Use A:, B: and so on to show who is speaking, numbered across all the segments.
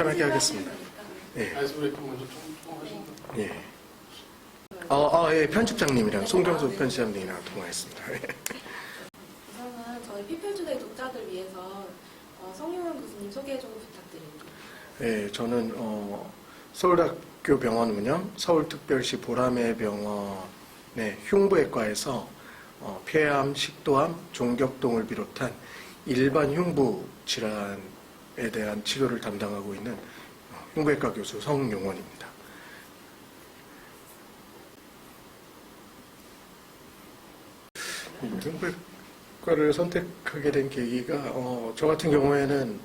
A: 편하게
B: 하겠습니다. 예,
A: 아이스 브레이크 먼저 좀, 좀 하시면
B: 예. 어, 아, 예, 편집장님이랑 송경수 편집장님이랑 통화했습니다. 예.
C: 우선은 저희 피플투데이 독자들 위해서 어, 성용환 교수님 소개 좀 부탁드립니다.
B: 예, 저는 어, 서울대학교 병원 운영, 서울특별시 보라매 병원의 흉부외과에서 어, 폐암, 식도암, 종격동을 비롯한 일반 흉부 질환에 대한 치료를 담당하고 있는 어, 흉부외과 교수 성용원입니다. 이 흉부외과를 선택하게 된 계기가 어, 저 같은 경우에는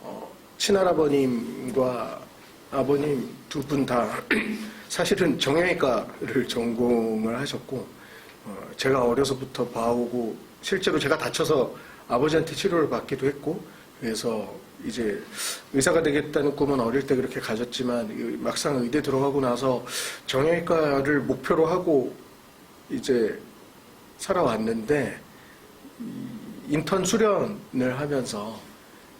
B: 어, 친할아버님과 아버님 두 분 다 사실은 정형외과를 전공을 하셨고 어, 제가 어려서부터 봐오고 실제로 제가 다쳐서 아버지한테 치료를 받기도 했고 그래서 이제 의사가 되겠다는 꿈은 어릴 때 그렇게 가졌지만 이 막상 의대 들어가고 나서 정형외과를 목표로 하고 이제 살아왔는데 이 인턴 수련을 하면서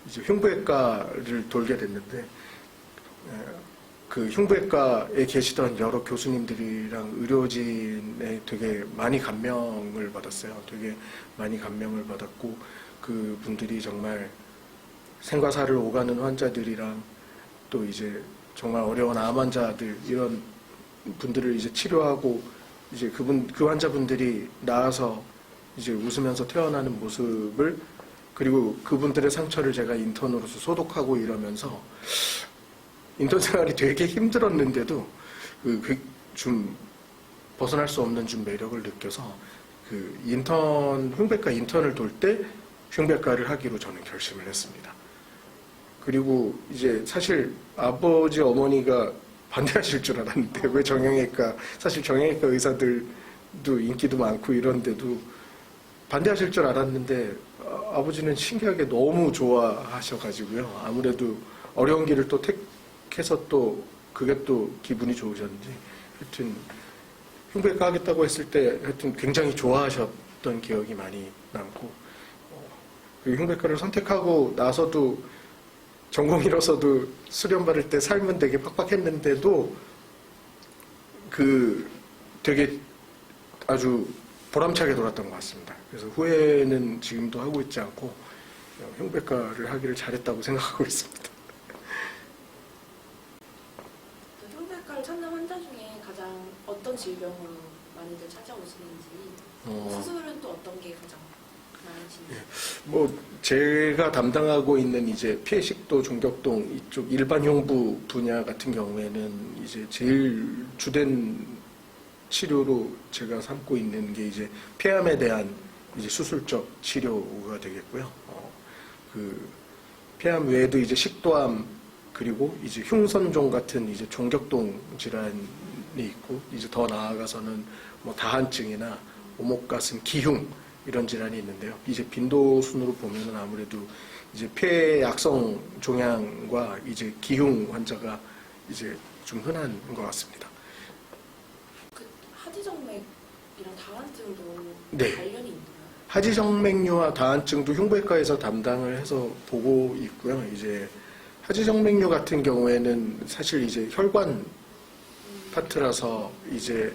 B: 이제 흉부외과를 돌게 됐는데 에, 그 흉부외과에 계시던 여러 교수님들이랑 의료진에 되게 많이 감명을 받았어요. 되게 많이 감명을 받았고 그 분들이 정말 생과 사를 오가는 환자들이랑 또 이제 정말 어려운 암 환자들 이런 분들을 이제 치료하고 이제 그분 그 환자분들이 나아서 이제 웃으면서 태어나는 모습을 그리고 그분들의 상처를 제가 인턴으로서 소독하고 이러면서 인턴 생활이 되게 힘들었는데도 그좀 벗어날 수 없는 좀 매력을 느껴서 그 인턴 흉배과 인턴을 돌 때 흉배과를 하기로 저는 결심을 했습니다. 그리고 이제 사실 아버지 어머니가 반대하실 줄 알았는데 왜 정형외과 사실 정형외과 의사들도 인기도 많고 이런데도 반대하실 줄 알았는데 아, 아버지는 신기하게 너무 좋아하셔가지고요. 아무래도 어려운 길을 또 택해서 또 그게 또 기분이 좋으셨는지 하여튼 흉부외과 하겠다고 했을 때 하여튼 굉장히 좋아하셨던 기억이 많이 남고 어, 그 흉부외과를 선택하고 나서도 전공이라서도 수련 받을 때 삶은 되게 팍팍했는데도 그 되게 아주 보람차게 돌았던 것 같습니다. 그래서 후회는 지금도 하고 있지 않고 어, 흉배과를 하기를 잘했다고 생각하고 있습니다.
C: 그 흉부외과를 찾는 환자 중에 가장 어떤 질병으로 많이들 찾아오시는지
B: 어,
C: 수술은 또 어떤 게 가장 많으신지
B: 뭐 제가 담당하고 있는 이제 폐식도 종격동 이쪽 일반 흉부 분야 같은 경우에는 이제 제일 주된 치료로 제가 삼고 있는 게 이제 폐암에 대한 이제 수술적 치료가 되겠고요. 어, 그 폐암 외에도 이제 식도암 그리고 이제 흉선종 같은 이제 종격동 질환이 있고 이제 더 나아가서는 뭐 다한증이나 오목가슴 기흉 이런 질환이 있는데요. 이제 빈도 순으로 보면은 아무래도 이제 폐 악성 종양과 이제 기흉 환자가 이제 좀 흔한 것 같습니다.
C: 그 하지정맥이랑 다한증도
B: 네.
C: 관련이 있나요?
B: 하지정맥류와 다한증도 흉부외과에서 담당을 해서 보고 있고요. 이제 하지정맥류 같은 경우에는 사실 이제 혈관 파트라서 이제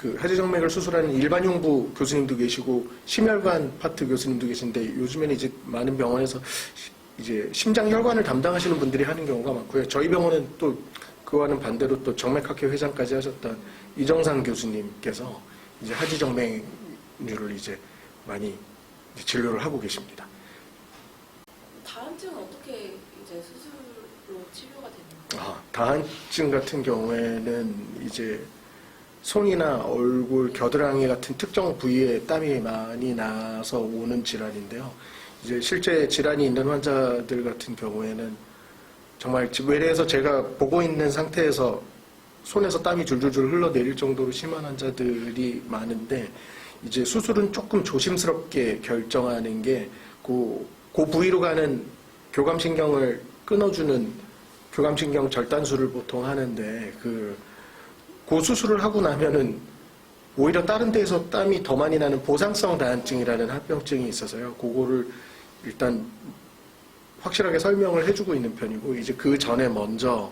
B: 그 하지정맥을 수술하는 일반 흉부 교수님도 계시고 심혈관 파트 교수님도 계신데 요즘에는 이제 많은 병원에서 시- 이제 심장 혈관을 담당하시는 분들이 하는 경우가 많고요. 저희 병원은 또 그와는 반대로 또 정맥학회 회장까지 하셨던 이정상 교수님께서 이제 하지정맥류를 이제 많이 이제 진료를 하고 계십니다.
C: 다한증은 어떻게 이제 수술로 치료가 되나요?
B: 아, 다한증 같은 경우에는 이제 손이나 얼굴, 겨드랑이 같은 특정 부위에 땀이 많이 나서 오는 질환인데요. 이제 실제 질환이 있는 환자들 같은 경우에는 정말 지- 외래에서 제가 보고 있는 상태에서 손에서 땀이 줄줄줄 흘러내릴 정도로 심한 환자들이 많은데 이제 수술은 조금 조심스럽게 결정하는 게 그, 그 부위로 가는 교감신경을 끊어주는 교감신경 절단술을 보통 하는데 그, 그 수술을 하고 나면은 오히려 다른 데에서 땀이 더 많이 나는 보상성 다한증이라는 합병증이 있어서요. 그거를 일단 확실하게 설명을 해주고 있는 편이고 이제 그 전에 먼저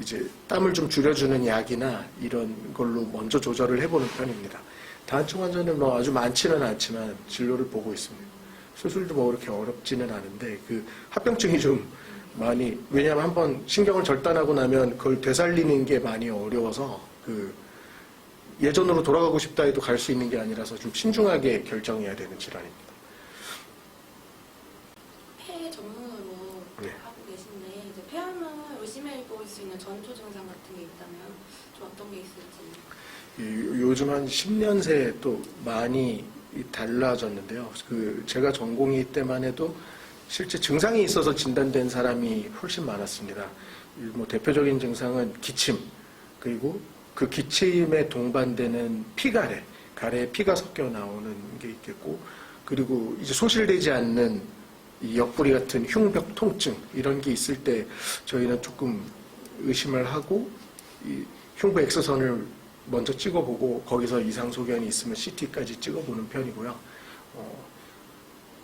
B: 이제 땀을 좀 줄여주는 약이나 이런 걸로 먼저 조절을 해보는 편입니다. 다한증 환자는 뭐 아주 많지는 않지만 진료를 보고 있습니다. 수술도 뭐 그렇게 어렵지는 않은데 그 합병증이 좀 많이 왜냐하면 한번 신경을 절단하고 나면 그걸 되살리는 게 많이 어려워서 그 예전으로 돌아가고 싶다 해도 갈 수 있는 게 아니라서 좀 신중하게 결정해야 되는 질환입니다.
C: 폐 전문으로
B: 네.
C: 하고 계신데 이제 폐암을 의심해 볼 수 있는 전조 증상 같은 게 있다면 좀 어떤 게 있을지.
B: 이- 요즘 한 10년 새에 또 많이 달라졌는데요. 그 제가 전공의 때만 해도 실제 증상이 있어서 진단된 사람이 훨씬 많았습니다. 이뭐 대표적인 증상은 기침 그리고 그 기침에 동반되는 피가래 가래에 피가 섞여 나오는 게 있겠고 그리고 이제 소실되지 않는 이 옆구리 같은 흉벽 통증 이런 게 있을 때 저희는 조금 의심을 하고 이 흉부 X선을 먼저 찍어보고 거기서 이상 소견이 있으면 CT까지 찍어보는 편이고요. 어,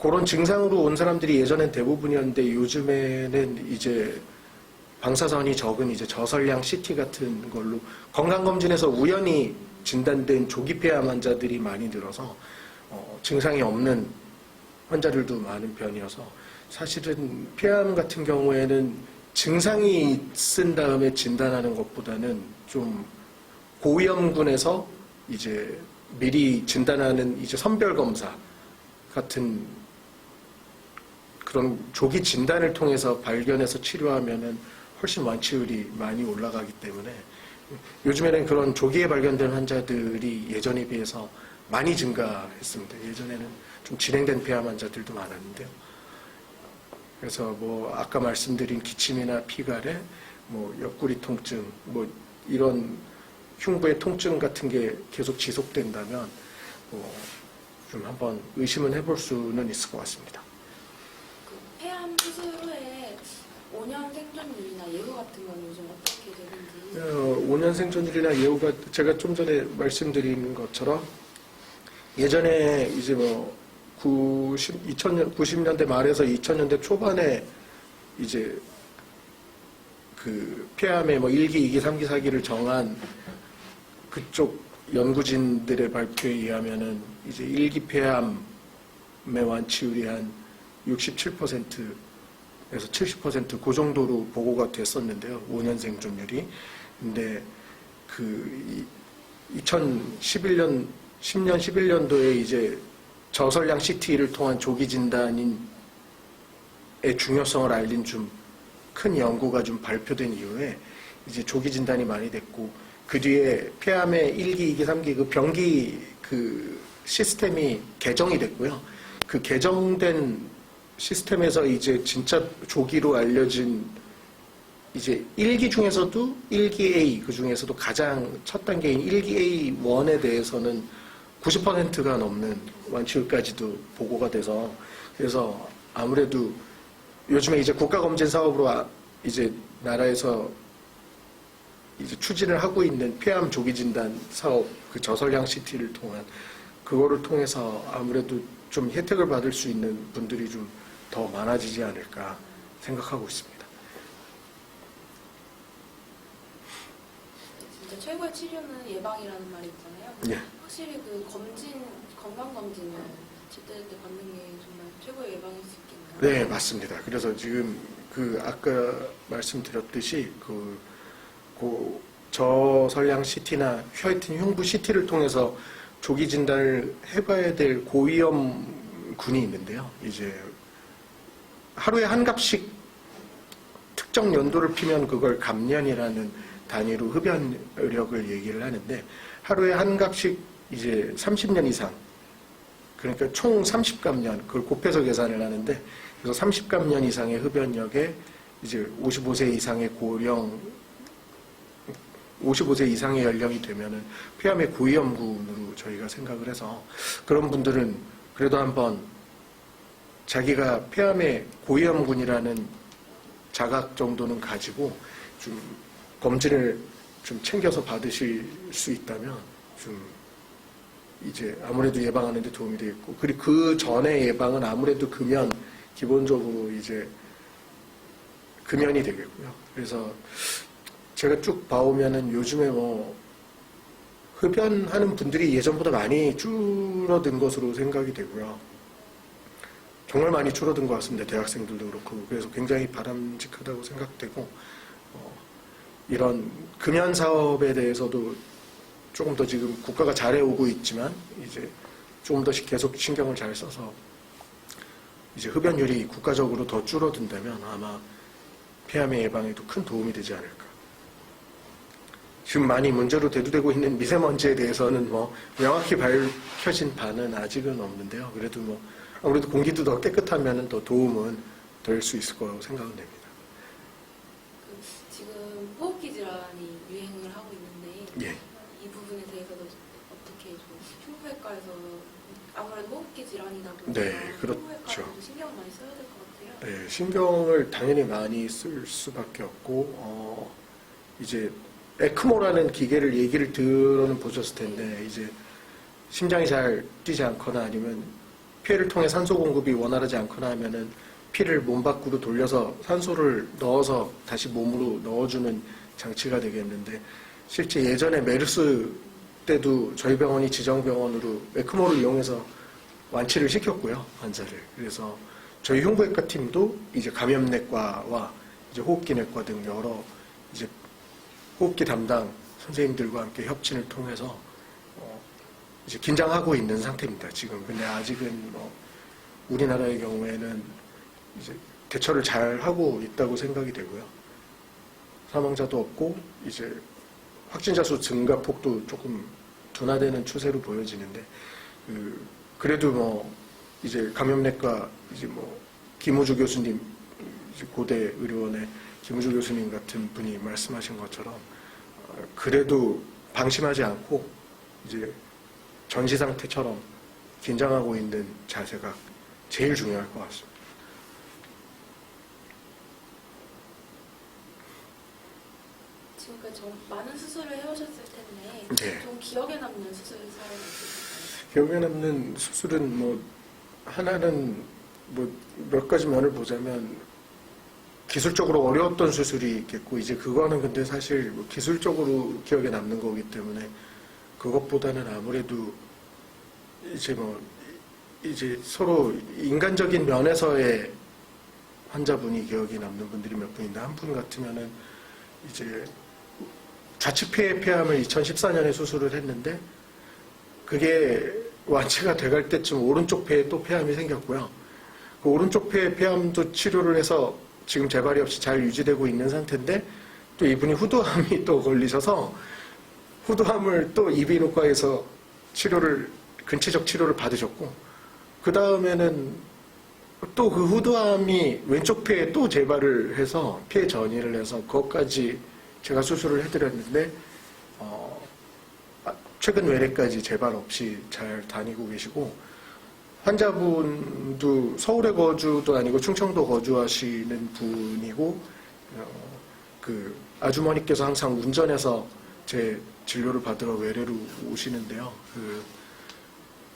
B: 그런 증상으로 온 사람들이 예전엔 대부분이었는데 요즘에는 이제 방사선이 적은 이제 저설량 CT 같은 걸로 건강검진에서 우연히 진단된 조기 폐암 환자들이 많이 늘어서 어, 증상이 없는 환자들도 많은 편이어서 사실은 폐암 같은 경우에는 증상이 있은 다음에 진단하는 것보다는 좀 고위험군에서 이제 미리 진단하는 이제 선별 검사 같은 그런 조기 진단을 통해서 발견해서 치료하면은 훨씬 완치율이 많이 올라가기 때문에 요즘에는 그런 조기에 발견된 환자들이 예전에 비해서 많이 증가했습니다. 예전에는 좀 진행된 폐암 환자들도 많았는데요. 그래서 뭐 아까 말씀드린 기침이나 피가래, 뭐 옆구리 통증, 뭐 이런 흉부의 통증 같은 게 계속 지속된다면 뭐 좀 한번 의심은 해볼 수는 있을 것 같습니다.
C: 그 폐암 수술 후에 5년 생존율이나 예후 같은 건 요즘 어떻게 되는지.
B: 어, 5년 생존율이나 예후가 제가 좀 전에 말씀드린 것처럼 예전에 이제 뭐 90, 2000년, 90년대 말에서 2000년대 초반에 이제 그 폐암의 뭐 1기, 2기, 3기, 4기를 정한 그쪽 연구진들의 발표에 의하면은 이제 1기 폐암의 완치율이 한 67%에서 70%그 정도로 보고가 됐었는데요. 5년 생존율이. 근데 그 2011년 10년 11년도에 이제 저설량 CT를 통한 조기 진단인 의 중요성을 알린 좀 큰 연구가 좀 발표된 이후에 이제 조기 진단이 많이 됐고 그 뒤에 폐암의 1기, 2기, 3기 그 병기 그 시스템이 개정이 됐고요. 그 개정된 시스템에서 이제 진짜 조기로 알려진 이제 1기 중에서도 1기 A 그 중에서도 가장 첫 단계인 1기 A 1에 대해서는 90%가 넘는 완치율까지도 보고가 돼서 그래서 아무래도 요즘에 이제 국가검진 사업으로 아- 이제 나라에서 이제 추진을 하고 있는 폐암 조기 진단 사업 그 저설량 CT를 통한 그거를 통해서 아무래도 좀 혜택을 받을 수 있는 분들이 좀 더 많아지지 않을까 생각하고 있습니다.
C: 진짜 최고의 치료는 예방이라는 말이 있잖아요.
B: 예.
C: 확실히 그 검진, 건강 검진을 제때제때 받는 게 정말 최고의 예방일 수 있겠네요.
B: 네, 맞습니다. 그래서 지금 그 아까 말씀드렸듯이 그, 그 저설량 CT나 하여튼 흉부 CT를 통해서 조기 진단을 해봐야 될 고위험 군이 있는데요. 이제 하루에 한 값씩 특정 연도를 피면 그걸 감년이라는 단위로 흡연력을 얘기를 하는데 하루에 한 값씩 이제 30년 이상 그러니까 총 30감년 그걸 곱해서 계산을 하는데 그래서 30감년 이상의 흡연력에 이제 55세 이상의 고령 55세 이상의 연령이 되면은 폐암의 고위험군으로 저희가 생각을 해서 그런 분들은 그래도 한번 자기가 폐암의 고위험군이라는 자각 정도는 가지고 좀 검진을 좀 챙겨서 받으실 수 있다면 좀 이제 아무래도 예방하는 데 도움이 되겠고 그리고 그 전에 예방은 아무래도 금연 기본적으로 이제 금연이 되겠고요. 그래서 제가 쭉 봐오면은 요즘에 뭐 흡연하는 분들이 예전보다 많이 줄어든 것으로 생각이 되고요. 정말 많이 줄어든 것 같습니다. 대학생들도 그렇고 그래서 굉장히 바람직하다고 생각되고 어, 이런 금연 사업에 대해서도 조금 더 지금 국가가 잘해오고 있지만 이제 조금 더 계속 신경을 잘 써서 이제 흡연율이 국가적으로 더 줄어든다면 아마 폐암의 예방에도 큰 도움이 되지 않을까. 지금 많이 문제로 대두되고 있는 미세먼지에 대해서는 뭐 명확히 밝혀진 바는 아직은 없는데요. 그래도 뭐 아무래도 공기도 더 깨끗하면 더 도움은 될 수 있을 거라고 생각은 됩니다.
C: 그 지금 호흡기 질환이 유행을 하고 있는데
B: 예.
C: 이 부분에 대해서도 어떻게 좀 흉부외과에서 아무래도 호흡기 질환이다 보니까
B: 네, 그렇죠.
C: 신경 많이 써야 될 것 같아요.
B: 네, 신경을 당연히 많이 쓸 수밖에 없고 어, 이제 에크모라는 기계를 얘기를 들어는 보셨을 텐데 이제 심장이 잘 뛰지 않거나 아니면 폐를 통해 산소 공급이 원활하지 않거나 하면은 피를 몸 밖으로 돌려서 산소를 넣어서 다시 몸으로 넣어주는 장치가 되겠는데 실제 예전에 메르스 때도 저희 병원이 지정병원으로 에크모를 이용해서 완치를 시켰고요 환자를. 그래서 저희 흉부외과 팀도 이제 감염내과와 이제 호흡기내과 등 여러 이제 호흡기 담당 선생님들과 함께 협진을 통해서 어, 이제 긴장하고 있는 상태입니다 지금. 근데 아직은 뭐 우리나라의 경우에는 이제 대처를 잘 하고 있다고 생각이 되고요. 사망자도 없고 이제 확진자 수 증가 폭도 조금 둔화되는 추세로 보여지는데 그 그래도 뭐 이제 감염내과 이제 뭐 김우주 교수님 고대 의료원의 김우주 교수님 같은 분이 말씀하신 것처럼 어, 그래도 방심하지 않고 이제 전시 상태처럼 긴장하고 있는 자세가 제일 중요할 것 같습니다.
C: 지금까지 좀 많은 수술을 해오셨을 텐데
B: 네.
C: 좀 기억에 남는 수술 사례가 있으실까요?
B: 기억에 남는 수술은 뭐 하나는 뭐 몇 가지 면을 보자면 기술적으로 어려웠던 수술이 있겠고 이제 그거는 근데 사실 뭐 기술적으로 기억에 남는 거기 때문에 그것보다는 아무래도 이제 뭐 이제 서로 인간적인 면에서의 환자분이 기억에 남는 분들이 몇 분인데 한 분 같으면은 이제 좌측폐 폐암을 2014년에 수술을 했는데 그게 완치가 돼갈 때쯤 오른쪽 폐에 또 폐암이 생겼고요. 그 오른쪽 폐 폐암도 치료를 해서 지금 재발이 없이 잘 유지되고 있는 상태인데 또 이분이 후두암이 또 걸리셔서 후두암을 또 이비인후과에서 치료를 근체적 치료를 받으셨고 그 다음에는 또 그 후두암이 왼쪽 폐에 또 재발을 해서 폐 전이를 해서 그것까지 제가 수술을 해드렸는데 어, 아, 최근 외래까지 재발 없이 잘 다니고 계시고 환자분도 서울에 거주도 아니고 충청도 거주하시는 분이고 어, 그 아주머니께서 항상 운전해서 제 진료를 받으러 외래로 오시는데요. 그,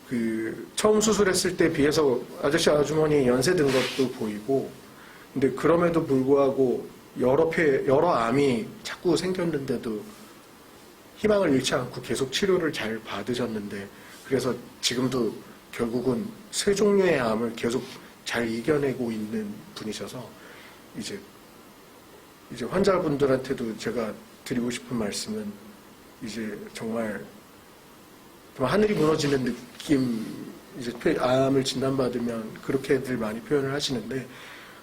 B: 그 처음 수술했을 때 비해서 아저씨 아주머니 연세 든 것도 보이고 근데 그럼에도 불구하고 여러 폐 여러 암이 자꾸 생겼는데도 희망을 잃지 않고 계속 치료를 잘 받으셨는데 그래서 지금도 결국은 세 종류의 암을 계속 잘 이겨내고 있는 분이셔서 이제 이제 환자분들한테도 제가 드리고 싶은 말씀은 이제 정말 하늘이 무너지는 느낌 이제 폐- 암을 진단받으면 그렇게들 많이 표현을 하시는데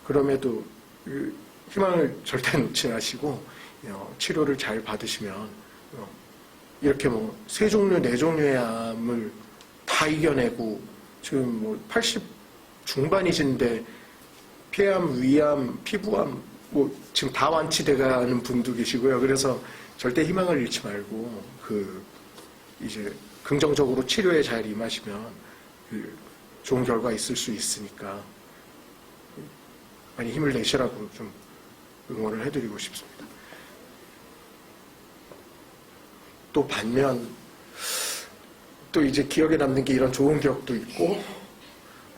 B: 그럼에도 그 희망을 절대 놓지 마시고 어, 치료를 잘 받으시면 어, 이렇게 뭐 세 종류 네 종류의 암을 다 이겨내고 지금 뭐 80 중반이신데 폐암, 위암, 피부암 뭐 지금 다 완치돼가는 분도 계시고요. 그래서 절대 희망을 잃지 말고 그 이제 긍정적으로 치료에 잘 임하시면 그 좋은 결과 있을 수 있으니까 많이 힘을 내시라고 좀 응원을 해드리고 싶습니다. 또 반면 또 이제 기억에 남는 게 이런 좋은 기억도 있고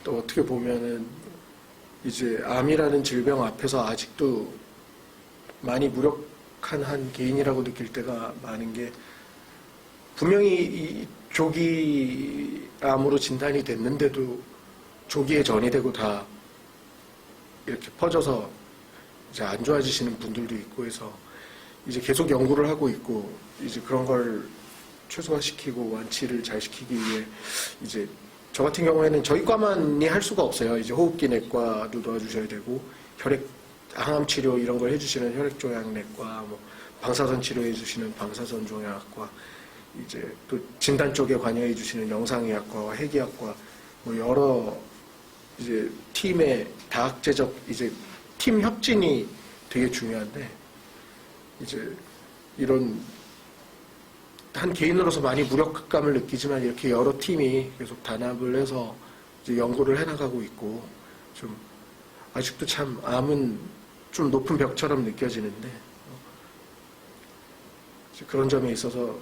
B: 또 어떻게 보면은 이제 암이라는 질병 앞에서 아직도 많이 무력한 한 개인이라고 느낄 때가 많은 게 분명히 이 조기 암으로 진단이 됐는데도 조기에 전이되고 다 이렇게 퍼져서 이제 안 좋아지시는 분들도 있고 해서 이제 계속 연구를 하고 있고 이제 그런 걸 최소화시키고 완치를 잘 시키기 위해 이제 저 같은 경우에는 저희 과만이 할 수가 없어요. 이제 호흡기 내과도 도와주셔야 되고 혈액 항암 치료 이런 걸 해주시는 혈액종양내과, 뭐 방사선 치료해 주시는 방사선 종양학과, 이제 또 진단 쪽에 관여해 주시는 영상의학과와 핵의학과 뭐 여러 이제 팀의 다학제적 이제 팀 협진이 되게 중요한데 이제 이런 한 개인으로서 많이 무력감을 느끼지만 이렇게 여러 팀이 계속 단합을 해서 이제 연구를 해나가고 있고 좀 아직도 참 암은 좀 높은 벽처럼 느껴지는데 그런 점에 있어서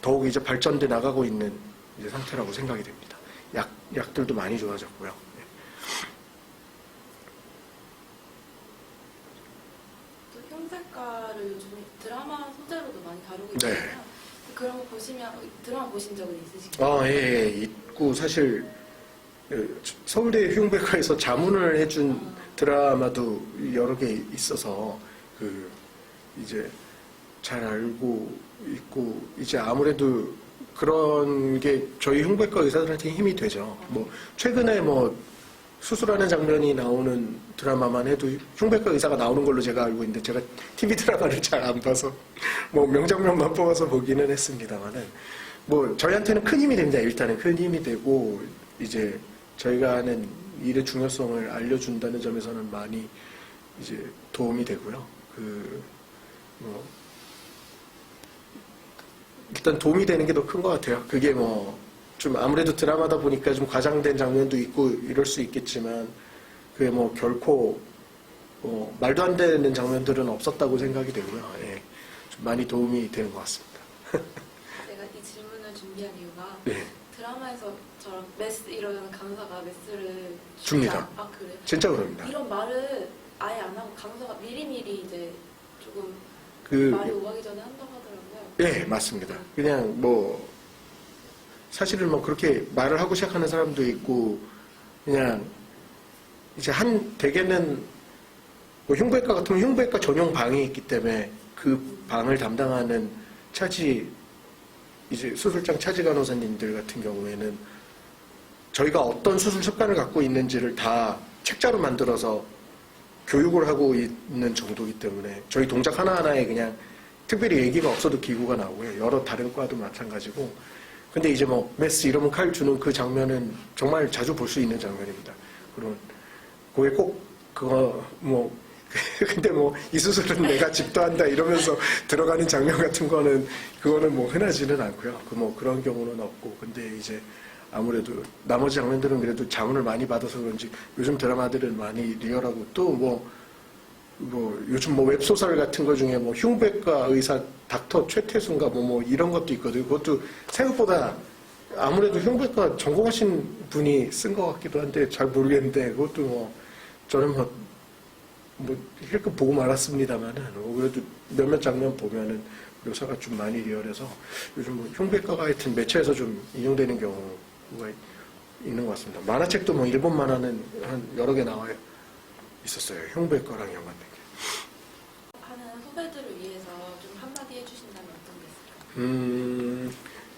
B: 더욱 이제 발전돼 나가고 있는 이제 상태라고 생각이 됩니다. 약 약들도 많이 좋아졌고요. 네.
C: 또 흉색과를 요즘 드라마 소재로도 많이 다루고
B: 네.
C: 있잖아요. 그런 거 드라마 보신 적은 있으신가요?
B: 아, 예, 예, 있고 사실 그 서울대 흉배과에서 자문을 해준 드라마도 여러 개 있어서 그 이제 잘 알고 있고 이제 아무래도 그런 게 저희 흉배과 의사들한테 힘이 되죠. 뭐 최근에 뭐 수술하는 장면이 나오는 드라마만 해도 흉배과 의사가 나오는 걸로 제가 알고 있는데 제가 TV 드라마를 잘 안 봐서 뭐 명장면만 뽑아서 보기는 했습니다만은 뭐 저희한테는 큰 힘이 됩니다. 일단은 큰 힘이 되고 이제 저희가 하는 일의 중요성을 알려준다는 점에서는 많이 이제 도움이 되고요. 그 뭐 일단 도움이 되는 게 더 큰 것 같아요. 그게 뭐 좀 아무래도 드라마다 보니까 좀 과장된 장면도 있고 이럴 수 있겠지만 그게 뭐 결코 뭐 말도 안 되는 장면들은 없었다고 생각이 되고요. 예. 좀 많이 도움이 되는 것 같습니다.
C: 제가 이 질문을 준비한 이유가
B: 네.
C: 드라마에서처럼 메스 이러는 강사가 메스를
B: 줍니다.
C: 아 그래요?
B: 진짜 그럽니다.
C: 이런 말을 아예 안 하고 강사가 미리미리 이제 조금
B: 그
C: 말이 오가기 전에 한다고 하더라고요.
B: 예, 맞습니다. 그냥 뭐 사실은 뭐 그렇게 말을 하고 시작하는 사람도 있고 그냥 이제 한 대개는 뭐 흉부외과 같으면 흉부외과 전용 방이 있기 때문에 그 방을 담당하는 차지 이제 수술장 차지 간호사님들 같은 경우에는 저희가 어떤 수술 습관을 갖고 있는지를 다 책자로 만들어서 교육을 하고 있는 정도이기 때문에 저희 동작 하나하나에 그냥 특별히 얘기가 없어도 기구가 나오고요. 여러 다른 과도 마찬가지고. 근데 이제 뭐 메스 이러면 칼 주는 그 장면은 정말 자주 볼 수 있는 장면입니다. 그런 그게 꼭 그거 뭐 근데 뭐 이 수술은 내가 집도한다 이러면서 들어가는 장면 같은 거는 그거는 뭐 흔하지는 않고요. 그 뭐 그런 경우는 없고 근데 이제 아무래도 나머지 장면들은 그래도 자문을 많이 받아서 그런지 요즘 드라마들은 많이 리얼하고 또뭐 뭐 요즘 뭐 웹소설 같은 거 중에 뭐 흉배과 의사 닥터 최태순가 뭐뭐 이런 것도 있거든요. 그것도 생각보다 아무래도 흉배과 전공하신 분이 쓴 것 같기도 한데 잘 모르겠는데 그것도 뭐 저는 뭐, 뭐 힐끗 보고 말았습니다만은 뭐 그래도 몇몇 장면 보면은 묘사가 좀 많이 리얼해서 요즘 뭐 흉배과가 하여튼 매체에서 좀 인용되는 경우가 있는 것 같습니다. 만화책도 뭐 일본 만화는 한 여러 개 나와 있었어요. 흉배과랑 연관된 게.
C: 하는 후배들을 위해서 좀 한마디 해주신다면 어떤 게 있을까요?
B: 음,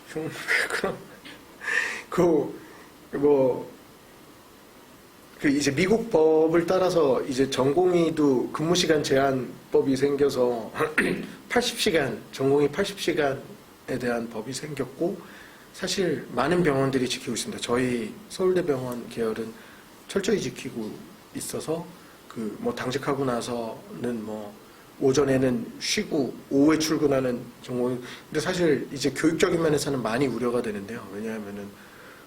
B: 흉배과 그, 뭐, 그 이제 미국 법을 따라서 이제 전공의도 근무 시간 제한법이 생겨서 80시간, 전공의 80시간에 대한 법이 생겼고 사실 많은 병원들이 지키고 있습니다. 저희 서울대병원 계열은 철저히 지키고 있어서 그 뭐 당직하고 나서는 뭐 오전에는 쉬고 오후에 출근하는 전공이 근데 사실 이제 교육적인 면에서는 많이 우려가 되는데요. 왜냐하면은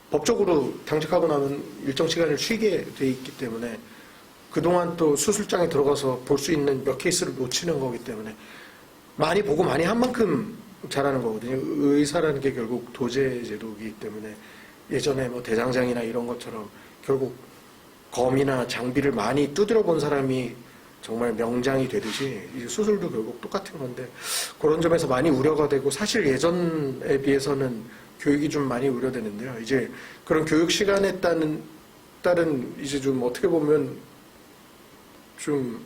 B: 법적으로 당직하고 나면 일정 시간을 쉬게 돼 있기 때문에 그동안 또 수술장에 들어가서 볼 수 있는 몇 케이스를 놓치는 거기 때문에 많이 보고 많이 한 만큼 잘하는 거거든요. 의사라는 게 결국 도제 제도이기 때문에 예전에 뭐 대장장이나 이런 것처럼 결국 검이나 장비를 많이 두드려 본 사람이 정말 명장이 되듯이 이 수술도 결국 똑같은 건데 그런 점에서 많이 우려가 되고 사실 예전에 비해서는 교육이 좀 많이 우려되는데요. 이제 그런 교육 시간에 따른 따른 이제 좀 어떻게 보면 좀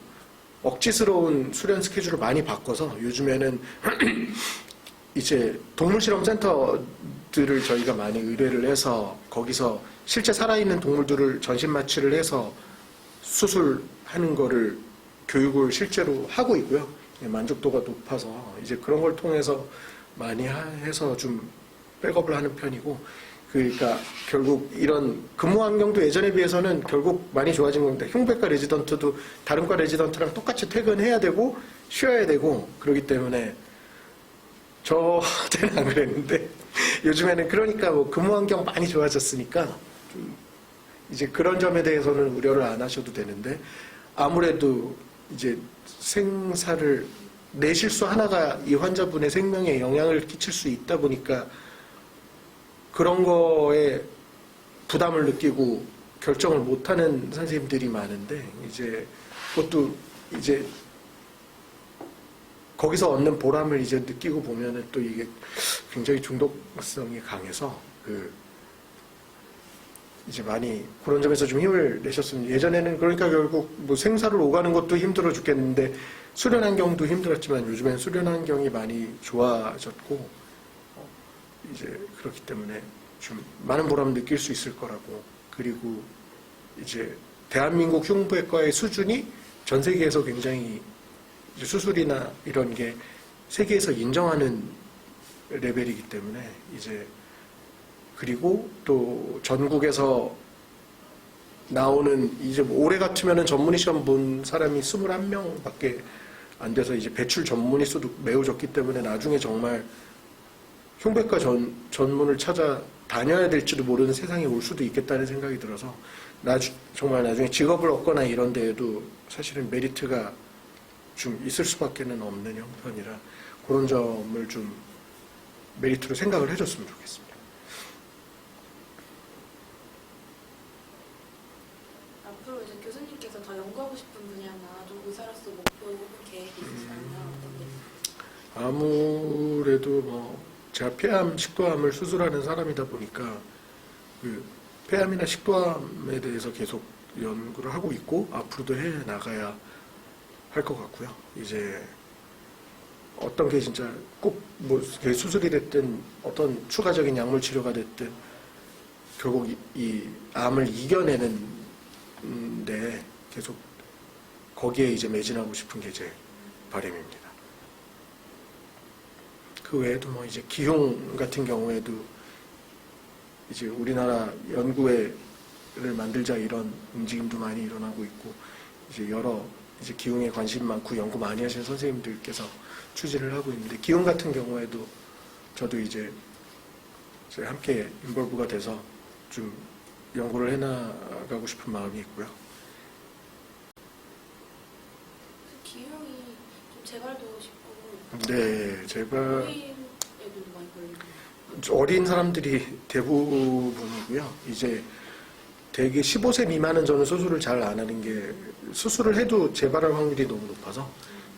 B: 억지스러운 수련 스케줄을 많이 바꿔서 요즘에는 이제 동물실험센터들을 저희가 많이 의뢰를 해서 거기서 실제 살아있는 동물들을 전신 마취를 해서 수술하는 거를 교육을 실제로 하고 있고요. 예, 만족도가 높아서 이제 그런 걸 통해서 많이 하- 해서 좀 백업을 하는 편이고 그러니까 결국 이런 근무 환경도 예전에 비해서는 결국 많이 좋아진 겁니다. 흉배과 레지던트도 다른 과 레지던트랑 똑같이 퇴근해야 되고 쉬어야 되고 그러기 때문에 저 때는 안 그랬는데 요즘에는 그러니까 뭐 근무 환경 많이 좋아졌으니까 좀 이제 그런 점에 대해서는 우려를 안 하셔도 되는데 아무래도 이제 생사를 내 실수 하나가 이 환자분의 생명에 영향을 끼칠 수 있다 보니까 그런 거에 부담을 느끼고 결정을 못하는 선생님들이 많은데 이제 그것도 이제 거기서 얻는 보람을 이제 느끼고 보면은 또 이게 굉장히 중독성이 강해서 그 이제 많이 그런 점에서 좀 힘을 내셨습니다. 예전에는 그러니까 결국 뭐 생사를 오가는 것도 힘들어 죽겠는데 수련 환경도 힘들었지만 요즘엔 수련 환경이 많이 좋아졌고 어, 이제 그렇기 때문에 좀 많은 보람을 느낄 수 있을 거라고 그리고 이제 대한민국 흉부외과의 수준이 전 세계에서 굉장히 수술이나 이런 게 세계에서 인정하는 레벨이기 때문에 이제 그리고 또 전국에서 나오는 이제 뭐 올해 같으면은 전문의 시험 본 사람이 21명 밖에 안 돼서 이제 배출 전문의 수도 매우 적기 때문에 나중에 정말 흉배과 전, 전문을 찾아 다녀야 될지도 모르는 세상이 올 수도 있겠다는 생각이 들어서 나주, 정말 나중에 직업을 얻거나 이런 데에도 사실은 메리트가 좀 있을 수밖에는 없는 형편이라 그런 점을 좀 메리트로 생각을 해줬으면 좋겠습니다.
C: 앞으로 이제 교수님께서 더 연구하고 싶은 분야나 좀 의사로서 목표 혹은 계획이 있으시다면 어떤 게 있을까요?
B: 아무래도 뭐 제가 폐암, 식도암을 수술하는 사람이다 보니까 그 폐암이나 식도암에 대해서 계속 연구를 하고 있고 앞으로도 해 나가야 할 것 같고요. 이제 어떤 게 진짜 꼭뭐 수술이 됐든 어떤 추가적인 약물 치료가 됐든 결국 이, 이 암을 이겨내는 데 계속 거기에 이제 매진하고 싶은 게 제 바람입니다. 그 외에도 뭐 이제 기흉 같은 경우에도 이제 우리나라 연구회를 만들자 이런 움직임도 많이 일어나고 있고 이제 여러 이제 기흉에 관심 많고 연구 많이 하시는 선생님들께서 추진을 하고 있는데 기흉 같은 경우에도 저도 이제 이제 함께 인볼브가 돼서 좀 연구를 해나가고 싶은 마음이 있고요.
C: 기흉이 좀 재발도 쉽고
B: 네,
C: 걸리고
B: 어린 사람들이 대부분이고요. 이제 대개 15세 미만은 저는 수술을 잘 안 하는 게 수술을 해도 재발할 확률이 너무 높아서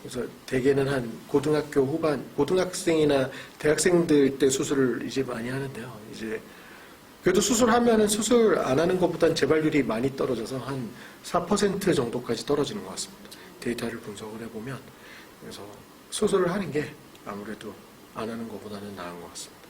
B: 그래서 대개는 한 고등학교 후반 고등학생이나 대학생들 때 수술을 이제 많이 하는데요. 이제 그래도 수술하면은 수술 안 하는 것보단 재발률이 많이 떨어져서 한 4% 정도까지 떨어지는 것 같습니다. 데이터를 분석을 해보면 그래서 수술을 하는 게 아무래도 안 하는 것보다는 나은 것 같습니다.